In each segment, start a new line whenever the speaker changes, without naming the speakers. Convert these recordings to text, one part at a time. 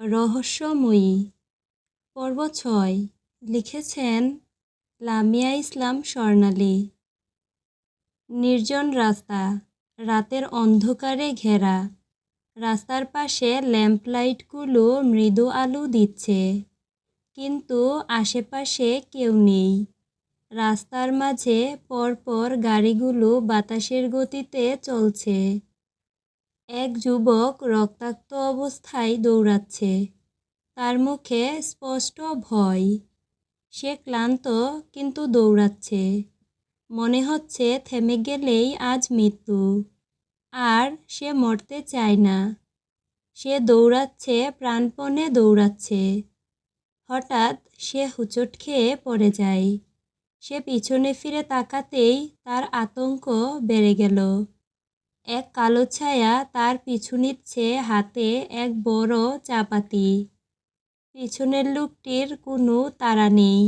রহস্যময়ী। পর্ব ছয়। লিখেছেন লামিয়া ইসলাম স্বর্ণালী। নির্জন রাস্তা। রাতের অন্ধকারে ঘেরা। রাস্তার পাশে ল্যাম্পলাইটগুলো মৃদু আলো দিচ্ছে। কিন্তু আশেপাশে কেউ নেই। রাস্তার মাঝে পরপর গাড়িগুলো বাতাসের গতিতে চলছে। এক যুবক রক্তাক্ত অবস্থায় দৌড়াচ্ছে। তার মুখে স্পষ্ট ভয়। সে ক্লান্ত কিন্তু দৌড়াচ্ছে। মনে হচ্ছে থেমে গেলেই আজ মৃত্যু। আর সে মরতে চায় না। সে দৌড়াচ্ছে, প্রাণপণে দৌড়াচ্ছে। হঠাৎ সে হুচট খেয়ে পড়ে যায়। সে পিছনে ফিরে তাকাতেই তার আতঙ্ক বেড়ে গেল। এক কালো ছায়া তার পিছু নিচ্ছে হাতে এক বড় চাপাতি। পিছনের লোকটির কোনো তাড়া নেই।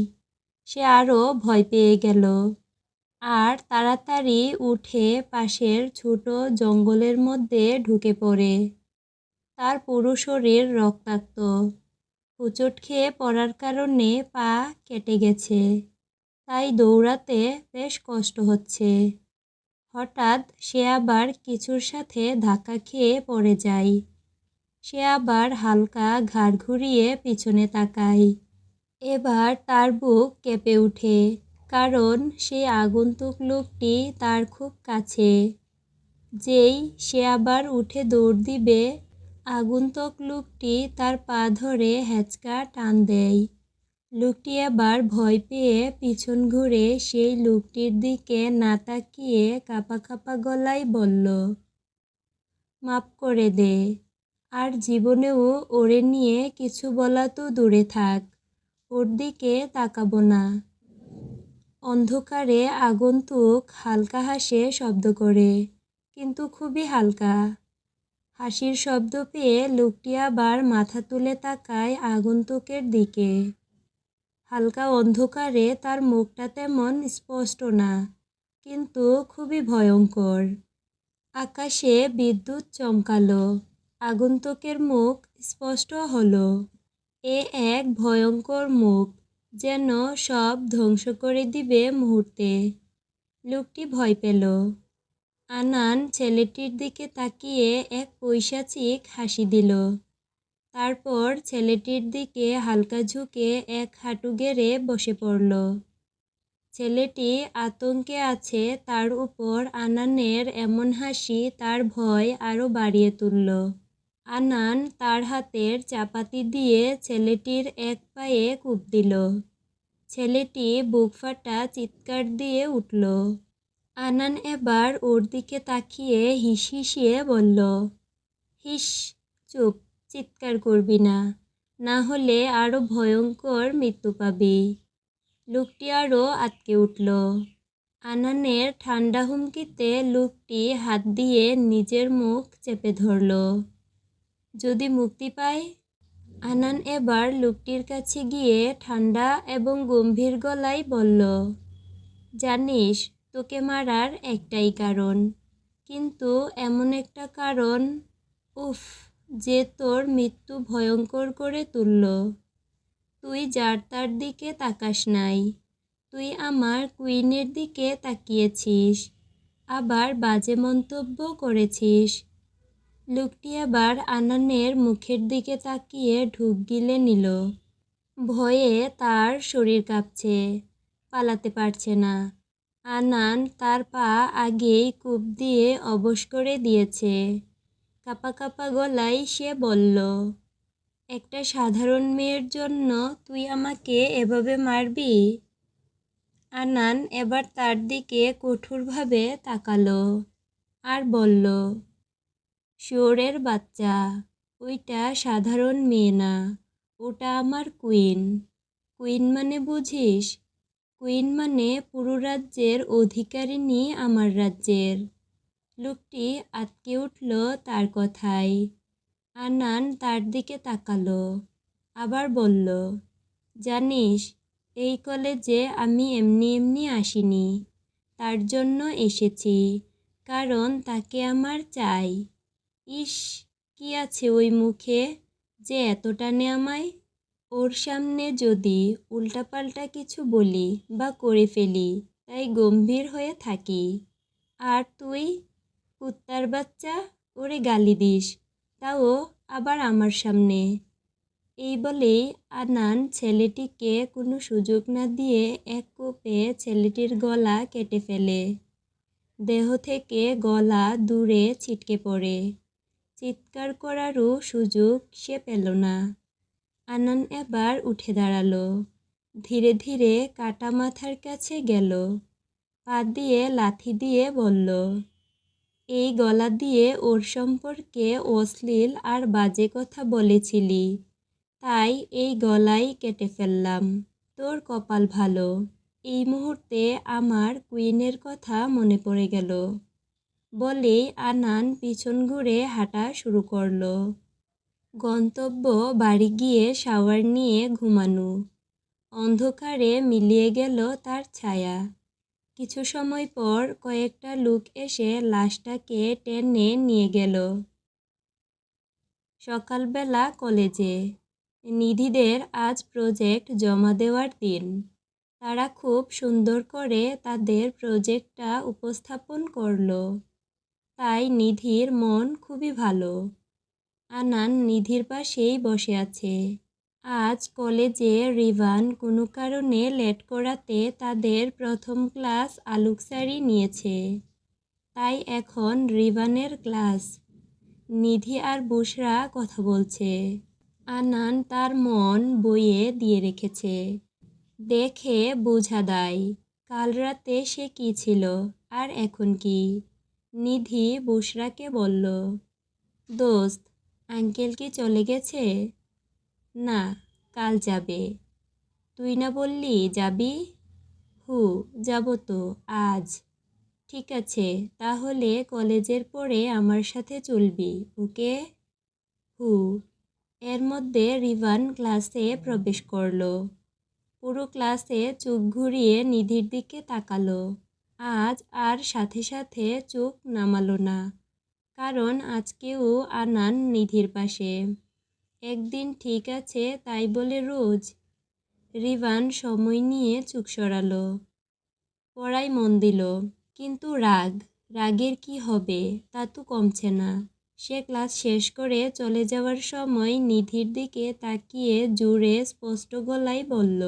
সে আরও ভয় পেয়ে গেল। আর তাড়াতাড়ি উঠে পাশের ছোট জঙ্গলের মধ্যে ঢুকে পড়ে। তার পুরো শরীর রক্তাক্ত। হুচট খেয়ে পড়ার কারণে পা কেটে গেছে। তাই দৌড়াতে বেশ কষ্ট হচ্ছে। হঠাৎ সে আবার কিছুর সাথে ধাক্কা খেয়ে পড়ে যায়। সে আবার হালকা ঘাড় ঘুরিয়ে পিছনে তাকায়। এবার তার বুক কেঁপে ওঠে, কারণ সেই আগন্তুক লোকটি তার খুব কাছে। যেই সে আবার উঠে দৌড় দিবে, আগন্তুক লোকটি তার পা ধরে হ্যাচকা টান দেয়। লোকটি আবার ভয় পেয়ে পিছন ঘুরে সেই লোকটির দিকে না তাকিয়ে কাপা কাপা গলায় বলল মাপ করে দে। আর জীবনেও ওরে নিয়ে কিছু বলা তো দূরে থাক। ওর দিকে তাকাবো না অন্ধকারে আগন্তুক হালকা হাসে শব্দ করে, কিন্তু খুবই হালকা। হাসির শব্দ পেয়ে লোকটি আবার মাথা তুলে তাকায় আগন্তুকের দিকে। হালকা অন্ধকারে তার মুখটা তেমন স্পষ্ট না, কিন্তু খুবই ভয়ঙ্কর। আকাশে বিদ্যুৎ চমকালো, আগন্তুকের মুখ স্পষ্ট হলো। এ এক ভয়ঙ্কর মুখ যেন সব ধ্বংস করে দিবে মুহূর্তে। লোকটি ভয় পেল। আনান ছেলেটির দিকে তাকিয়ে এক পৈশাচিক হাসি দিল। তারপর ছেলেটির দিকে হালকা ঝুঁকে এক হাঁটু গেড়ে বসে পড়ল। ছেলেটি আতঙ্কে আছে, তার উপর আনানের এমন হাসি তার ভয় আরও বাড়িয়ে তুলল। আনান তার হাতের চাপাতি দিয়ে ছেলেটির এক পায়ে কূপ দিল। ছেলেটি বুক ফাটা চিৎকার দিয়ে উঠল। আনান এবার ওর দিকে তাকিয়ে হিস হিসিয়ে বলল, হিস, চুপ। চিৎকার করবি না না হলে আরও ভয়ঙ্কর মৃত্যু পাবি। লোকটি আরও আটকে উঠল। আনানের ঠান্ডা হুমকিতে লোকটি হাত দিয়ে নিজের মুখ চেপে ধরল। যদি মুক্তি পায় আনান এবার লোকটির কাছে গিয়ে ঠান্ডা এবং গম্ভীর গলায় বলল, জানিস, তোকে মারার একটাই কারণ। কিন্তু এমন একটা কারণ, উফ! যে তোর মৃত্যু ভয়ঙ্কর করে তুলল। তুই যার তার দিকে তাকাস নাই। তুই আমার কুইনের দিকে তাকিয়েছিস। আবার বাজে মন্তব্য করেছিস। লোকটি আবার আনানের মুখের দিকে তাকিয়ে ঢুক গিলে নিল। ভয়ে তার শরীর কাঁপছে, পালাতে পারছে না। আনান তার পা আগেই কূপ দিয়ে অবশ করে দিয়েছে। কাপা কাপা গলায় সে বলল, একটা সাধারণ মেয়ের জন্য তুই আমাকে এভাবে মারবি? আনান এবার তার দিকে কঠোরভাবে তাকালো আর বলল, শুয়োরের বাচ্চা, ওইটা সাধারণ মেয়ে না, ওটা আমার কুইন। কুইন মানে বুঝিস? কুইন মানে পুরো রাজ্যের অধিকারিণী আমার রাজ্যের। লোকটি আটকে উঠল তার কথায়। আনান তার দিকে তাকালো, আবার বলল, জানিস, এই কলেজে আমি এমনি এমনি আসিনি। তার জন্য এসেছি, কারণ তাকে আমার চাই। ইস, কি আছে ওই মুখে যে এত টানে আমায়? ওর সামনে যদি উল্টাপাল্টা কিছু বলি বা করে ফেলি, তাই গম্ভীর হয়ে থাকি। আর তুই কুত্তার বাচ্চা, ওরে গালি দিস, তাও আবার আমার সামনে। এই বলেই আনান ছেলেটিকে কোনো সুযোগ না দিয়ে এক কোপে ছেলেটির গলা কেটে ফেলে। দেহ থেকে গলা দূরে ছিটকে পড়ে। চিৎকার করারও সুযোগ সে পেল না। আনান এবার উঠে দাঁড়াল। ধীরে ধীরে কাটা মাথার কাছে গেল। পা দিয়ে লাথি দিয়ে বলল এই গলা দিয়ে ওর সম্পর্কে অশ্লীল আর বাজে কথা বলেছিলি। তাই এই গলাই কেটে ফেললাম। তোর কপাল ভালো। এই মুহূর্তে আমার কুইনের কথা মনে পড়ে গেল। বলেই আনান পিছন ঘুরে হাঁটা শুরু করল। গন্তব্য বাড়ি গিয়ে শাওয়ার নিয়ে ঘুমানো। অন্ধকারে মিলিয়ে গেল তার ছায়া। কিছু সময় পর কয়েকটা লোক এসে লাশটাকে টেনে নিয়ে গেল। সকালবেলা কলেজে। নিধিদের আজ প্রজেক্ট জমা দেওয়ার দিন। তারা খুব সুন্দর করে তাদের প্রজেক্টটা উপস্থাপন করল। তাই নিধির মন খুবই ভালো। আনান নিধির পাশেই বসে আছে। আজ কলেজে রিভান কোনো কারণে লেট করাতে তাদের প্রথম ক্লাস আলোক স্যারই নিয়েছে। তাই এখন রিভানের ক্লাস। নিধি আর বুসরা কথা বলছে। আনান তার মন বইয়ে দিয়ে রেখেছে। দেখে বোঝা দেয়, কাল রাতে সে কি ছিল আর এখন কি? নিধি বুসরাকে বলল, দোস্ত, আঙ্কেল কি চলে গেছে? না, কাল যাবে। তুই না বললি যাবি? হু, যাব তো, আজ। ঠিক আছে, তাহলে কলেজের পরে আমার সাথে চলবি, ওকে? হু। এর মধ্যে রিভান ক্লাসে প্রবেশ করল। পুরো ক্লাসে চোখ ঘুরিয়ে নিধির দিকে তাকালো। আজ আর সাথে সাথে চোখ নামালো না, কারণ আজকেও আনান নিধির পাশে। একদিন ঠিক আছে, তাই বলে রোজ। রিভান সময় নিয়ে চুপ সরালো। পড়াই মন দিল, কিন্তু রাগ, রাগের কি হবে, তা তো কমছে না। সে ক্লাস শেষ করে চলে যাওয়ার সময় নিধির দিকে তাকিয়ে জোরে স্পষ্ট গলায় বলল,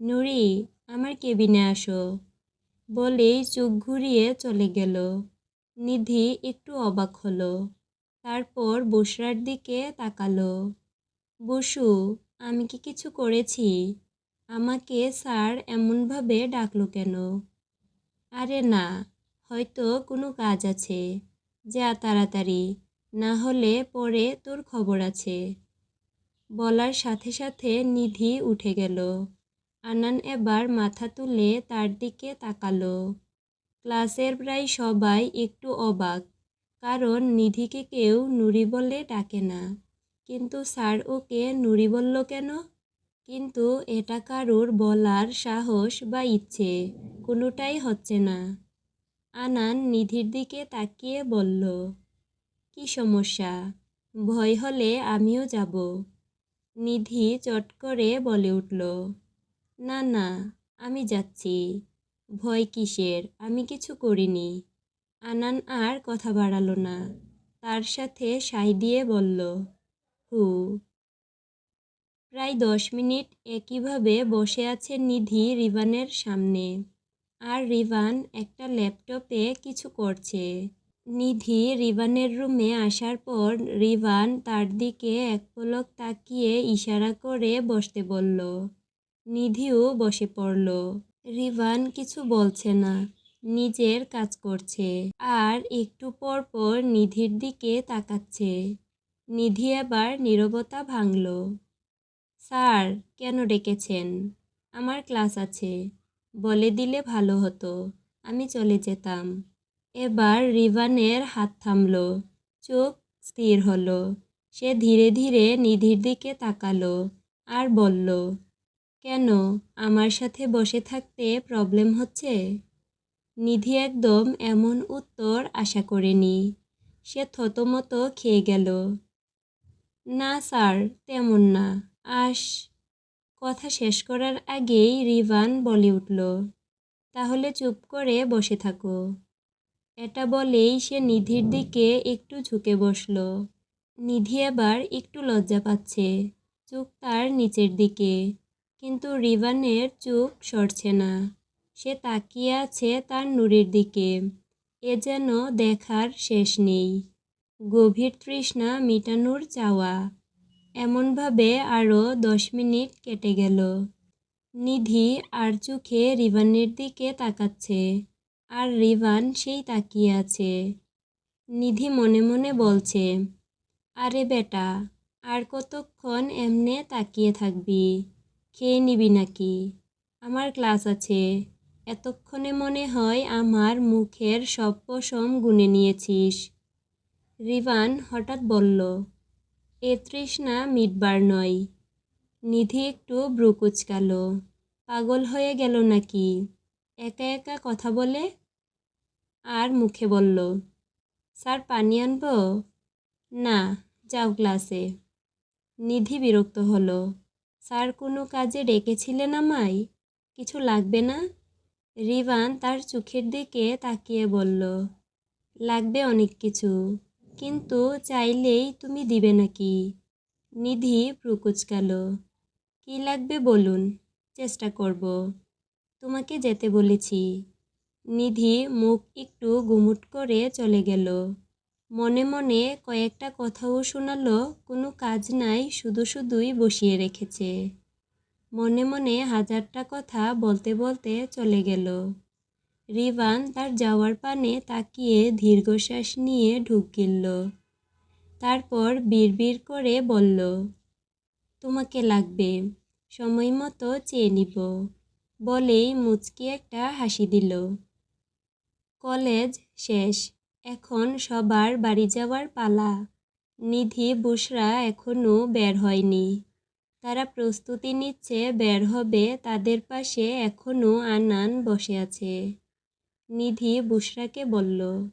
নুরি, আমার কেবিনে আসো। বলেই চোখ ঘুরিয়ে চলে গেল। নিধি একটু অবাক হলো। তারপর বসরার দিকে তাকালো। বসু, আমি কি কিছু করেছি? আমাকে স্যার এমনভাবে ডাকলো কেন? আরে না, হয়তো কোনো কাজ আছে। যা তাড়াতাড়ি, না হলে পরে তোর খবর আছে। বলার সাথে সাথে নিধি উঠে গেল। আনান এবার মাথা তুলে তার দিকে তাকালো। ক্লাসের প্রায় সবাই একটু অবাক। কারণ নিধিকে কেউ নুরি বলে ডাকে না। কিন্তু স্যার ওকে নুরি বলল কেন? কিন্তু এটা কারুর বলার সাহস বা ইচ্ছে, কোনোটাই হচ্ছে না। আনান নিধির দিকে তাকিয়ে বলল, কি সমস্যা? ভয় হলে আমিও যাব। নিধি চট করে বলে উঠল, না না, আমি যাচ্ছি। ভয় কিসের? আমি কিছু করিনি। আনান আর কথা বাড়ালো না। তার সাথে সাই দিয়ে বলল, হু। প্রায় দশ মিনিট একইভাবে বসে আছে নিধি রিভানের সামনে। আর রিভান একটা ল্যাপটপে কিছু করছে। নিধি রিভানের রুমে আসার পর রিভান তার দিকে এক পলক তাকিয়ে ইশারা করে বসতে বলল। নিধিও বসে পড়ল। রিভান কিছু বলছে না। নিজের কাজ করছে আর একটু পর পর নিধির দিকে তাকাচ্ছে। নিধি এবার নীরবতা ভাঙল। স্যার, কেন ডেকেছেন? আমার ক্লাস আছে। বলে দিলে ভালো হতো। আমি চলে যেতাম। এবার রিভানের হাত থামল। চোখ স্থির হলো। সে ধীরে ধীরে নিধির দিকে তাকালো আর বলল, কেন? আমার সাথে বসে থাকতে প্রবলেম হচ্ছে? নিধি একদম এমন উত্তর আশা করেনি। সে থতমত খেয়ে গেল। না স্যার, তেমন না। আস। কথা শেষ করার আগেই রিভান বলে উঠল, তাহলে চুপ করে বসে থাকো। এটা বলেই সে নিধির দিকে একটু ঝুঁকে বসল। নিধি এবার একটু লজ্জা পাচ্ছে চোখ তার নিচের দিকে। কিন্তু রিভানের চোখ সরছে না। সে তাকিয়ে আছে তার নুরের দিকে। এ যেন দেখার শেষ নেই। গভীর তৃষ্ণা মিটানোর চাওয়া। এমনভাবে আরও দশ মিনিট কেটে গেল। নিধি আর চোখে রিভানের দিকে তাকাচ্ছে। আর রিভান সেই তাকিয়ে আছে। নিধি মনে মনে বলছে, আরে বেটা, আর কতক্ষণ এমনে তাকিয়ে থাকবি? খেয়ে নিবি নাকি? আমার ক্লাস আছে। এতক্ষণে মনে হয় আমার মুখের সব পশম গুনে নিয়েছিস। রিভান হঠাৎ বলল, এ তৃষ্ণা মিটবার নয়। নিধি একটু ব্রু কুচকালো। পাগল হয়ে গেল নাকি? একা একা কথা বলে? আর মুখে বলল, স্যার, পানি আনব? না, যাও ক্লাসে। নিধি বিরক্ত হলো, স্যার, কোনো কাজে ডেকেছিলেন আমায়? কিছু লাগবে না? রিভান তার চোখের দিকে তাকিয়ে বলল, লাগবে অনেক কিছু, কিন্তু চাইলেই তুমি দিবে নাকি? নিধি প্রকুচকালো, কী লাগবে বলুন, চেষ্টা করব, তোমাকে যেতে বলেছি। নিধি মুখ একটু গুমুট করে চলে গেল। মনে মনে কয়েকটা কথাও শোনালো, কোনো কাজ নাই, শুধু শুধুই বসিয়ে রেখেছে। মনে মনে হাজারটা কথা বলতে বলতে চলে গেল। রিভান তার যাওয়ার পানে তাকিয়ে দীর্ঘশ্বাস নিয়ে ঢুক গিলল তারপর বিড়বিড় করে বলল, তোমাকে লাগবে, সময় মতো চেয়ে নিব। বলেই মুচকি একটা হাসি দিল। কলেজ শেষ, এখন সবার বাড়ি যাওয়ার পালা। নিধি বুসরা এখনও বের হয়নি। তারা প্রস্তুতি নিচ্ছে, বের হবে, তাদের পাশে এখনও আনান বসে আছে। নিধি বুসরাকে বলল,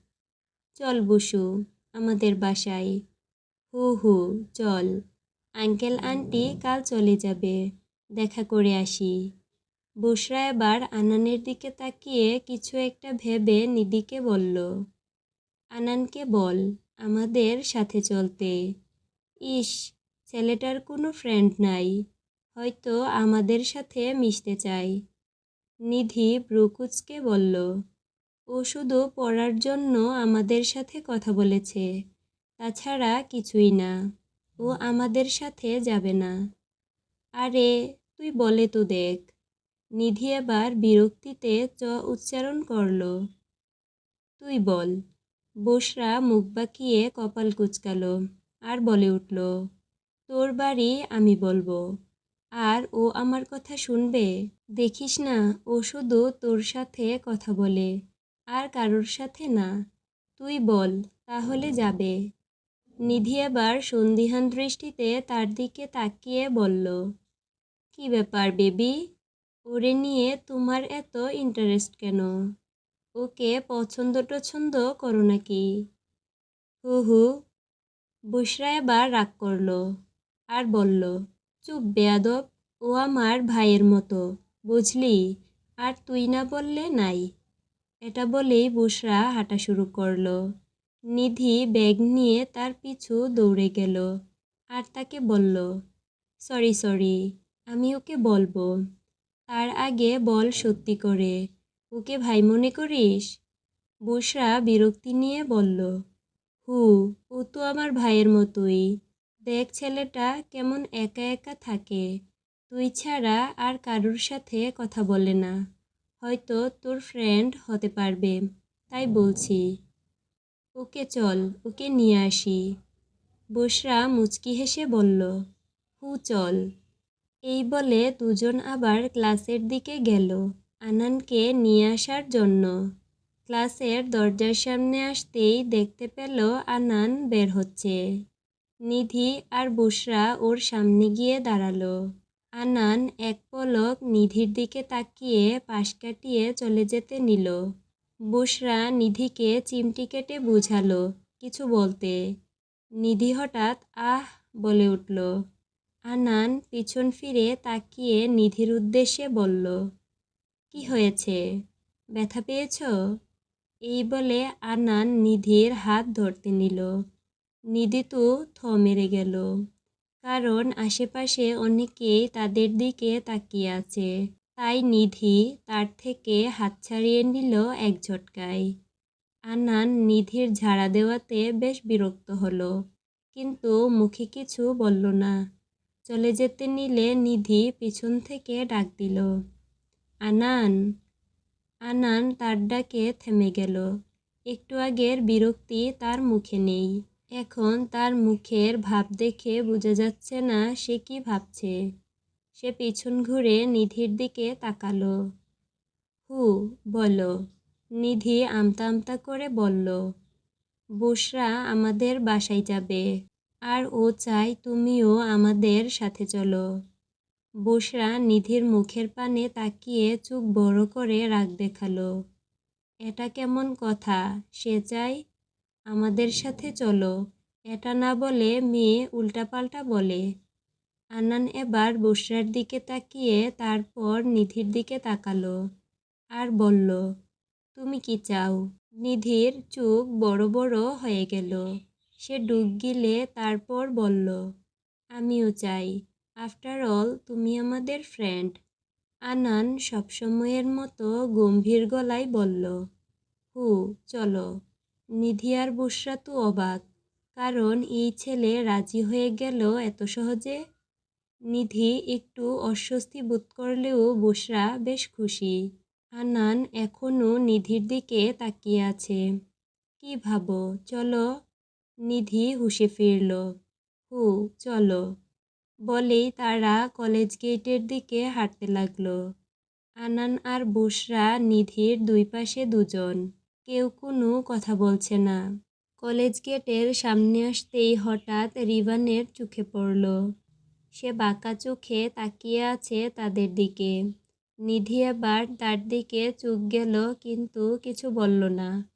চল বুসু, আমাদের বাসায়। হু হু, চল। আঙ্কেল, আন্টি, কাল চলে যাবে। দেখা করে আসি। বুসরা এবার আনানের দিকে তাকিয়ে কিছু একটা ভেবে নিধিকে বলল, আনানকে বল, আমাদের সাথে চলতে। ইস ছেলেটার কোনো ফ্রেন্ড নাই। হয়তো আমাদের সাথে মিশতে চাই নিধি ব্রুকুচকে বলল ও শুধু পড়ার জন্য আমাদের সাথে কথা বলেছে। তাছাড়া কিছুই না। ও আমাদের সাথে যাবে না। আরে, তুই বলে তো দেখ। নিধি আবার বিরক্তিতে চ উচ্চারণ করল, তুই বল। বসরা মুখ বাঁকিয়ে কপাল কুচকালো, আর বলে উঠল তোর বাড়ি আমি বলব। আর ও আমার কথা শুনবে? দেখিস না, ও শুধু তোর সাথে কথা বলে, আর কারোর সাথে না। তুই বল, তাহলে যাবে। নিধি এবার সন্দিহান দৃষ্টিতে তার দিকে তাকিয়ে বলল, কি ব্যাপার বেবি? ওরে নিয়ে তোমার এত ইন্টারেস্ট কেন? ওকে পছন্দ টছন্দ করো নাকি? হু হু। বুসরা এবার রাগ করল। আর বলল, চুপ বেয়াদব, ও আমার ভাইয়ের মতো, বুঝলি? আর তুই না বললে নাই? এটা বলেই বুসরা হাঁটা শুরু করল। নিধি ব্যাগ নিয়ে তার পিছু দৌড়ে গেল আর তাকে বলল, সরি সরি, আমি ওকে বলব। তার আগে বল সত্যি করে, ওকে ভাই মনে করিস? বুসরা বিরক্তি নিয়ে বলল, হু, ও তো আমার ভাইয়ের মতোই। দেখ ছেলেটা কেমন একা একা থাকে। তুই ছাড়া আর কারুর সাথে কথা বলে না। হয়তো তোর ফ্রেন্ড হতে পারবে, তাই বলছি। ওকে চল, ওকে নিয়ে আসি। বসরা মুচকি হেসে বলল, হু, চল। এই বলে দুজন আবার ক্লাসের দিকে গেল আনানকে নিয়ে আসার জন্য। ক্লাসের দরজার সামনে আসতেই দেখতে পেল আনান বের হচ্ছে। নিধি আর বুসরা ওর সামনে গিয়ে দাঁড়াল। আনান এক পলক নিধির দিকে তাকিয়ে পাশ কাটিয়ে চলে যেতে নিল। বুসরা নিধিকে চিমটি কেটে বুঝালো কিছু বলতে। নিধি হঠাৎ আহ বলে উঠল। আনান পিছন ফিরে তাকিয়ে নিধির উদ্দেশ্যে বলল, কি হয়েছে? ব্যথা পেয়েছ? এই বলে আনান নিধির হাত ধরতে নিল। নিধি তো থ মেরে গেল। কারণ আশেপাশে অনেকেই তাদের দিকে তাকিয়ে আছে। তাই নিধি তার থেকে হাত ছাড়িয়ে নিল এক ঝটকায়। আনান নিধির ঝাড়া দেওয়াতে বেশ বিরক্ত হলো, কিন্তু মুখে কিছু বলল না। চলে যেতে নিলে নিধি পিছন থেকে ডাক দিল, আনান আনান তার ডাকে থেমে গেল। একটু আগের বিরক্তি তার মুখে নেই। এখন তার মুখের ভাব দেখে বোঝা যাচ্ছে না সে কি ভাবছে। সে পিছন ঘুরে নিধির দিকে তাকালো। হু, বলো। নিধি আমতা আমতা করে বলল। বুসরা আমাদের বাসায় যাবে, আর ও চাই তুমিও আমাদের সাথে চলো। বুসরা নিধির মুখের পানে তাকিয়ে চোখ বড় করে রাগ দেখাল। এটা কেমন কথা? সে চাই আমাদের সাথে চলো। এটা না বলে মেয়ে উল্টাপাল্টা বলে। আনান এবার বুসরার দিকে তাকিয়ে তারপর নিধির দিকে তাকালো আর বলল, তুমি কি চাও? নিধির চোখ বড় বড় হয়ে গেল। সে ডুব গিলে তারপর বলল, আমিও চাই। আফটার অল তুমি আমাদের ফ্রেন্ড আনান সবসময়ের মতো গম্ভীর গলায় বলল, হু, চলো। নিধি আর বুসরা তো অবাক, কারণ এই ছেলে রাজি হয়ে গেল এত সহজে? নিধি একটু অস্বস্তি বোধ করলেও বুসরা বেশ খুশি। আনান এখনও নিধির দিকে তাকিয়ে আছে। কি ভাবো, চলো? নিধি হুশে ফিরল। হু, চলো। বলেই তারা কলেজ গেটের দিকে হাঁটতে লাগল। আনান আর বুসরা নিধির দুই পাশে দুজন। কেউ কোনো কথা বলছে না। কলেজ গেটের সামনে আসতেই হঠাৎ রিভানের চোখে পড়ল। সে বাঁকা চোখে তাকিয়ে আছে তাদের দিকে। নিধি আবার তার দিকে চোখ গেল কিন্তু কিছু বলল না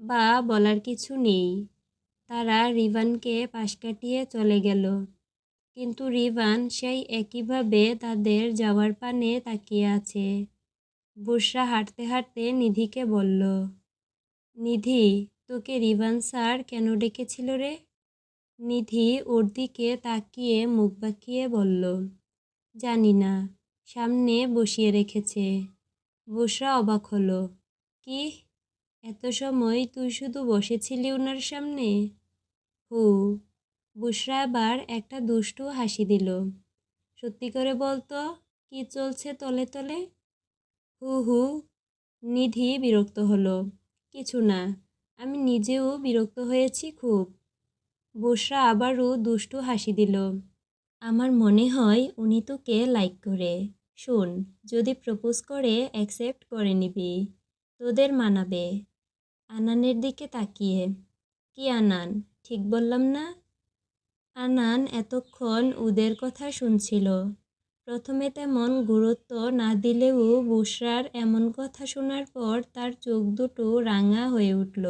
বা বলার কিছু নেই। তারা রিভানকে পাশ কাটিয়ে চলে গেল। কিন্তু রিভান সেই একইভাবে তাদের যাওয়ার পানে তাকিয়ে আছে। বুসরা হাঁটতে হাঁটতে নিধিকে বলল নিধি, তোকে রিভান স্যার কেন ডেকেছিল রে? নিধি ওর দিকে তাকিয়ে মুখ বাঁকিয়ে বলল, জানি না, সামনে বসিয়ে রেখেছে। বুসরা অবাক হলো, কি? এত সময় তুই শুধু বসেছিলি ওনার সামনে? হু, বুসরা আবার একটা দুষ্টু হাসি দিল। সত্যি করে বলতো, কি চলছে তলে তলে? হু হু, নিধি বিরক্ত হলো। কিছু না। আমি নিজেও বিরক্ত হয়েছি খুব। বসরা আবারও দুষ্টু হাসি দিল। আমার মনে হয় উনি তোকে লাইক করে। শোন, যদি প্রপোজ করে অ্যাকসেপ্ট করে নিবি। তোদের মানাবে। আনানের দিকে তাকিয়ে। কি আনান? ঠিক বললাম না? আনান এতক্ষণ ওদের কথা শুনছিল। প্রথমে তেমন গুরুত্ব না দিলেও বুসরার এমন কথা শোনার পর তার চোখ দুটো রাঙা হয়ে উঠল।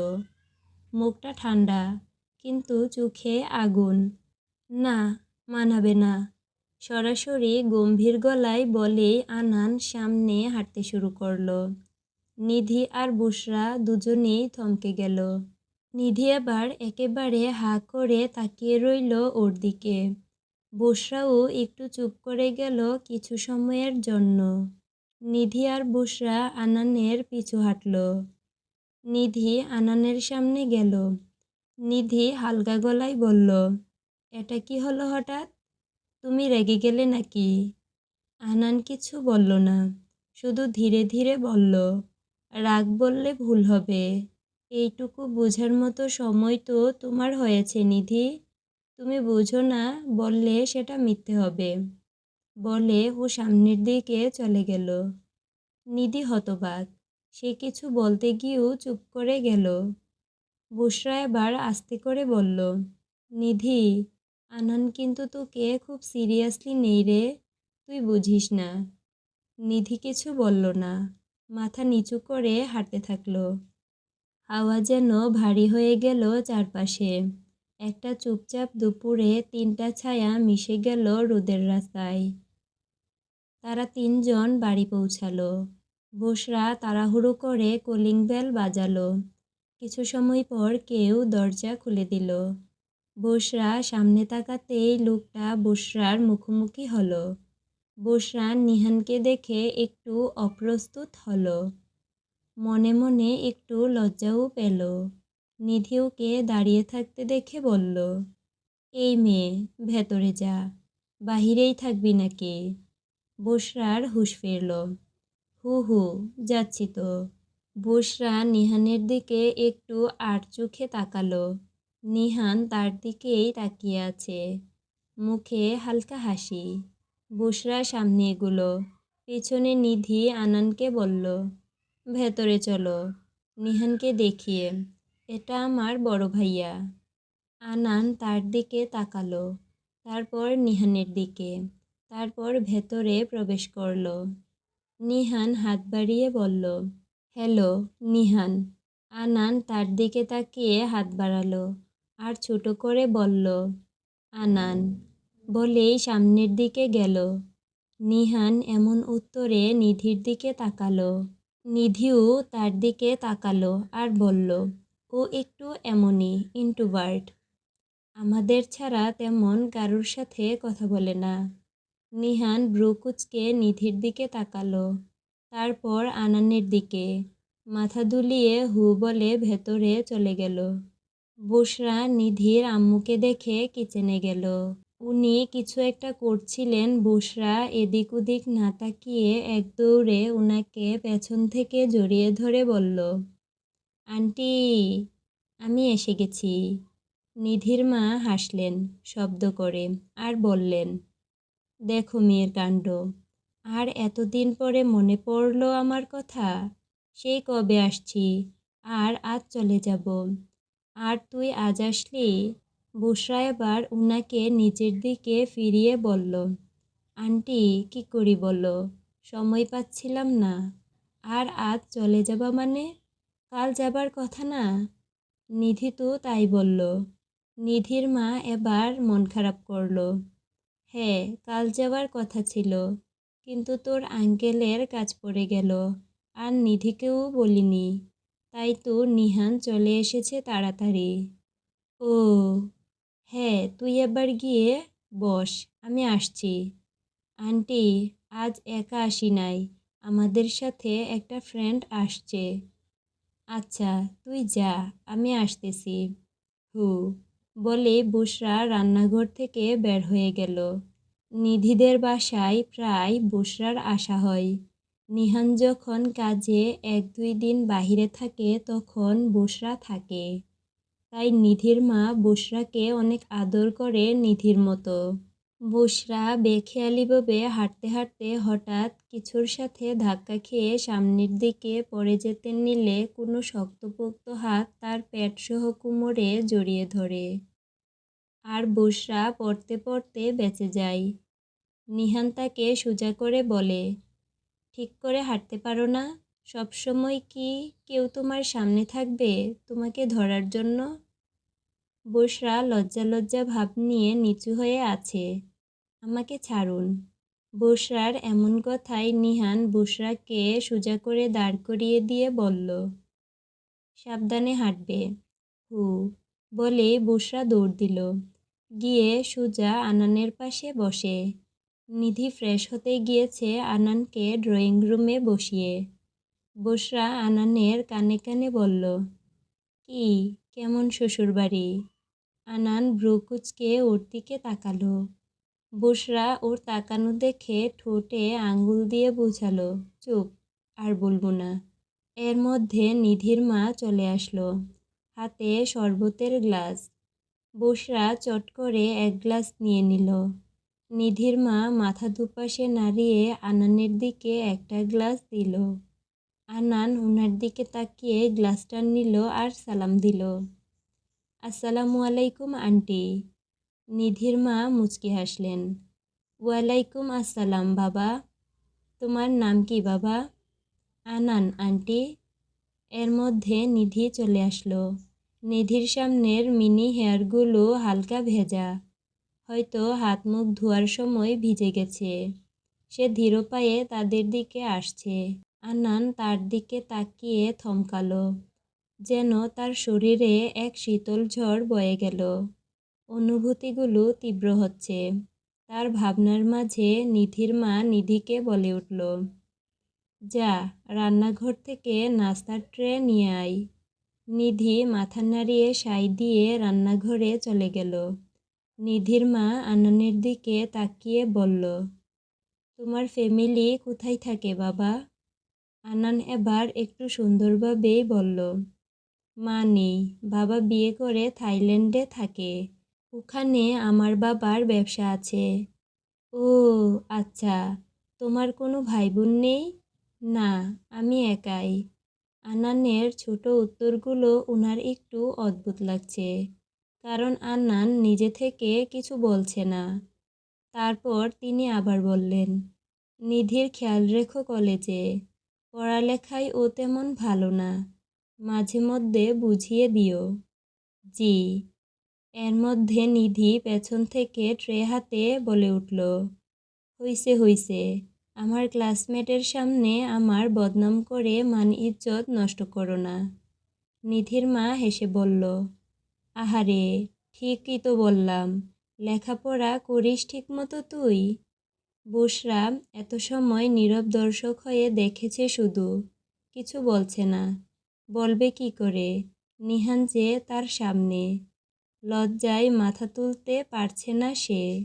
মুখটা ঠান্ডা, কিন্তু চোখে আগুন। না, মানাবে না। সরাসরি গম্ভীর গলায় বলে আনান সামনে হাঁটতে শুরু করল। নিধি আর বুসরা দুজনেই থমকে গেল। নিধি আবার একেবারে হা করে তাকিয়ে রইল ওর দিকে। বুসরাও একটু চুপ করে গেল কিছু সময়ের জন্য। নিধি আর বুসরা আনানের পিছু হাঁটল। নিধি আনানের সামনে গেল। নিধি হালকা গলায় বলল, এটা কি হলো হঠাৎ? তুমি রেগে গেলে নাকি? আনান কিছু বলল না, শুধু ধীরে ধীরে বলল, রাগ বললে ভুল হবে। এইটুকু বোঝার মতো সময় তো তোমার হয়েছে, নিধি। তুমি বুঝো না, বললে সেটা মিথ্যে হবে। বলে ও সামনের দিকে চলে গেল। নিধি হতবাক, সে কিছু বলতে গিয়েও চুপ করে গেল। বুসরা এবার আস্তে করে বলল, নিধি আনান কিন্তু তোকে খুব সিরিয়াসলি নেই রে, তুই বুঝিস না নিধি কিছু বলল না, মাথা নিচু করে হাঁটতে থাকল। হাওয়া যেন ভারী হয়ে গেল চারপাশে। একটা চুপচাপ দুপুরে তিনটা ছায়া মিশে গেল রোদের রাস্তায়। তারা তিনজন বাড়ি পৌঁছালো। বসরা তাড়াহুড়ো করে কলিং বেল বাজালো। কিছু সময় পর কেউ দরজা খুলে দিল। বসরা সামনে তাকাতেই লোকটা বসরার মুখোমুখি হলো। বসরা নিহানকে দেখে একটু অপ্রস্তুত হলো। মনে মনে একটু লজ্জাও পেল। নিধি ওকে দাঁড়িয়ে থাকতে দেখে বলল, এই মেয়ে, ভেতরে যা, বাহিরেই থাকবি নাকি? বসরার হুঁশ ফিরল, হু হু, যাচ্ছি তো। বসরা নিহানের দিকে একটু আর চোখে তাকালো, নিহান তার দিকেই তাকিয়ে আছে, মুখে হালকা হাসি। বসরা সামনে এগুলো, পেছনে নিধি আনানকে বলল, ভেতরে চলো। নিহানকে দেখিয়ে এটা আমার বড় ভাইয়া। আনান তার দিকে তাকালো, তারপর নিহানের দিকে, তারপর ভেতরে প্রবেশ করল। নিহান হাত বাড়িয়ে বলল, হ্যালো, নিহান। আনান তার দিকে তাকিয়ে হাত বাড়ালো আর ছোট করে বলল, আনান। বলেই সামনের দিকে গেল। নিহান এমন উত্তরে নিধির দিকে তাকালো। নিধিও তার দিকে তাকালো আর বলল ও একটু এমনই ইন্টুবার্ট আমাদের ছাড়া তেমন কারুর সাথে কথা বলে না। নিহান ব্রুকুচকে নিধির দিকে তাকালো, তারপর আনানের দিকে। মাথা দুলিয়ে হু বলে ভেতরে চলে গেল। বসরা নিধির আম্মুকে দেখে কিচেনে গেল। উনি কিছু একটা করছিলেন বসরা এদিক ওদিক না তাকিয়ে এক দৌড়ে উনাকে পেছন থেকে জড়িয়ে ধরে বলল আন্টি, আমি এসে গেছি। নিধির মা হাসলেন, শব্দ করে, আর বললেন, দেখো মেয়ের কাণ্ড। আর এতদিন পরে মনে পড়ল আমার কথা? সেই কবে আসছি? আর আজ চলে যাব। আর তুই আজ আসলি? বুসরা এবার উনাকে নিজের দিকে ফিরিয়ে বলল, আন্টি, কি করি বলো? সময় পাচ্ছিলাম না। আর আজ চলে যাবা মানে? কাল যাবার কথা না? নিধি তো তাই বলল। নিধির মা এবার মন খারাপ করল। হ্যাঁ কাল যাওয়ার কথা ছিল, কিন্তু তোর আঙ্কেলের কাজ পড়ে গেল, আর নিধিকেও বলিনি। তাই তো নিহান চলে এসেছে তাড়াতাড়ি। ও হ্যাঁ তুই এবার গিয়ে বস, আমি আসছি। আন্টি, আজ একা আসি নাই, আমাদের সাথে একটা ফ্রেন্ড আসছে। আচ্ছা তুই যা, আমি আসতেছি। হু, বলে বুসরা রান্নাঘর থেকে বের হয়ে গেল। নিধিদের বাসায় প্রায় বুসরার আসা হয়। নিহান যখন কাজে এক দুই দিন বাহিরে থাকে, তখন বুসরা থাকে। তাই নিধির মা বুসরাকে অনেক আদর করে নিধির মতো। বুসরা বেখেয়ালিভাবে হাঁটতে হাঁটতে হঠাৎ কিছুর সাথে ধাক্কা খেয়ে সামনের দিকে পড়ে যেতে নিলে কোনো শক্তপোক্ত হাত তার পেটসহ কোমরে জড়িয়ে ধরে। আর বুসরা পড়তে পড়তে বেঁচে যায়। নিহান তাকে সোজা করে বলে, ঠিক করে হাঁটতে পারো না। সবসময় কি কেউ তোমার সামনে থাকবে তোমাকে ধরার জন্য? বসরা লজ্জা লজ্জা ভাব নিয়ে নিচু হয়ে আছে। আমাকে ছাড়ুন। বসরার এমন কথায় নিহান বসরাকে সোজা করে দাঁড় করিয়ে দিয়ে বলল, সাবধানে হাঁটবে। হু। বলে বসরা দৌড় দিল। গিয়ে সোজা আনানের পাশে বসে। নিধি ফ্রেশ হতে গিয়েছে আনানকে ড্রয়িং রুমে বসিয়ে। বসরা আনানের কানে কানে বলল, কি, কেমন শ্বশুরবাড়ি? আনান ব্রুকুচকে ওর দিকে তাকালো। বসরা ওর তাকানো দেখে ঠোঁটে আঙ্গুল দিয়ে বোঝালো, চুপ, আর বলব না। এর মধ্যে নিধির মা চলে আসলো, হাতে শরবতের গ্লাস। বসরা চট করে এক গ্লাস নিয়ে নিল। নিধির মা মাথা দুপাশে নাড়িয়ে আনানের দিকে একটা গ্লাস দিল। আনান ওনার দিকে তাকিয়ে গ্লাসটা নিল আর সালাম দিল। আসসালামু আলাইকুম, আন্টি। নিধির মা মুচকি হাসলেন। ওয়ালাইকুম আসসালাম, বাবা। তোমার নাম কি, বাবা? আনান, আন্টি। এর মধ্যে নিধি চলে আসলো। নিধির সামনের মিনি হেয়ারগুলো হালকা ভেজা। হয়তো হাত মুখ ধোয়ার সময় ভিজে গেছে। সে ধীর পায়ে তাদের দিকে আসছে। আনান তার দিকে তাকিয়ে থমকালো, যেন তার শরীরে এক শীতল ঝড় বয়ে গেল। অনুভূতিগুলো তীব্র হচ্ছে। তার ভাবনার মাঝে নিধির মা নিধিকে বলে উঠল, যা, রান্নাঘর থেকে নাস্তার ট্রে নিয়ে আয়। নিধি মাথা নাড়িয়ে সাই দিয়ে রান্নাঘরে চলে গেল। নিধির মা আননের দিকে তাকিয়ে বলল, তোমার ফ্যামিলি কোথায় থাকে বাবা? আনান এবার একটু সুন্দরভাবেই বলল, মা নেই। বাবা বিয়ে করে থাইল্যান্ডে থাকে। ওখানে আমার বাবার ব্যবসা আছে। ও আচ্ছা। তোমার কোনো ভাই বোন নেই? না, আমি একাই। আনানের ছোট উত্তরগুলো ওনার একটু অদ্ভুত লাগছে। কারণ আন্নান নিজে থেকে কিছু বলছে না। তারপর তিনি আবার বললেন, নিধির খেয়াল রেখো কলেজে। পড়ালেখায় ও তেমন ভালো না। মাঝে মধ্যে বুঝিয়ে দিও। জি। এর মধ্যে নিধি পেছন থেকে ট্রে হাতে বলে উঠল, হইছে হইছে। আমার ক্লাসমেটের সামনে আমার বদনাম করে মান ইজ্জত নষ্ট করো না। নিধির মা হেসে বলল, আহারে, ঠিকই তো বললাম। লেখাপড়া করিস ঠিক মতো তুই? বুসরা এত সময় নীরব দর্শক হয়ে দেখেছে শুধু, কিছু বলছে না। বলবে কি করে? নিহান যে তার সামনে। লজ্জায় মাথা তুলতে পারছে না সে।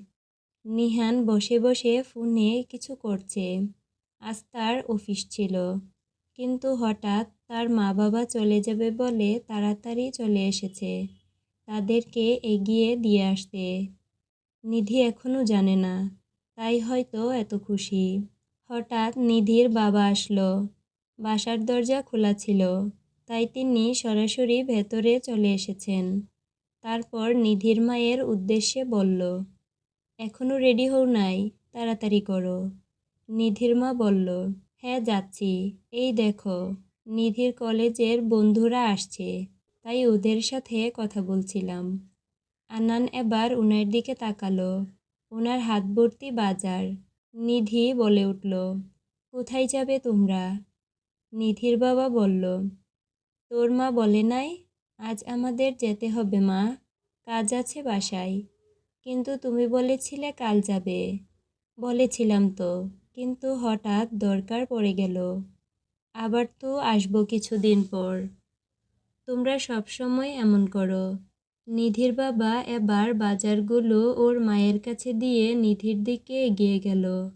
নিহান বসে বসে ফোনে কিছু করছে। আজ তার অফিস ছিল। কিন্তু হঠাৎ তার মা বাবা চলে যাবে বলে তাড়াতাড়ি চলে এসেছে। তাদেরকে এগিয়ে দিয়ে আসতে। নিধি এখনও জানে না। তাই হয়তো এত খুশি। হঠাৎ নিধির বাবা আসলো। বাসার দরজা খোলা ছিল। তাই তিনি সরাসরি ভেতরে চলে এসেছেন। তারপর নিধির মায়ের উদ্দেশ্যে বলল এখনও রেডি হও নাই, তাড়াতাড়ি করো। নিধির মা বলল হ্যাঁ যাচ্ছি। এই দেখো, নিধির কলেজের বন্ধুরা আসছে। তাই ওদের সাথে কথা বলছিলাম। আনান এবার ওনার দিকে তাকালো। ওনার হাত ভর্তি বাজার। নিধি বলে উঠল, কোথায় যাবে তোমরা? নিধির বাবা বলল, তোর মা বলে নাই? আজ আমাদের যেতে হবে, মা। কাজ আছে বাসায়। কিন্তু তুমি বলেছিলে কাল যাবে। বলেছিলাম তো, কিন্তু হঠাৎ দরকার পড়ে গেল। আবার তো আসব কিছুদিন পর। তোমরা সব সময় এমন করো। নিধির বাবা এবার বাজারগুলো ওর মায়ের কাছে দিয়ে নিধির দিকে এগিয়ে গেল।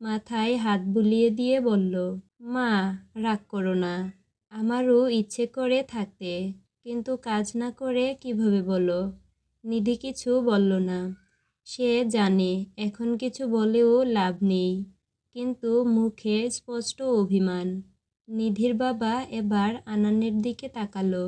মাথায় হাত বুলিয়ে দিয়ে বলল, মা, রাগ করো না। আমারও ইচ্ছে করে থাকতে। কিন্তু কাজ না করে কীভাবে বলো? নিধি কিছু বলল না। সে জানে, এখন কিছু বলেও লাভ নেই, কিন্তু মুখে স্পষ্ট অভিমান। নিধির বাবা এবার আনানের দিকে তাকালো।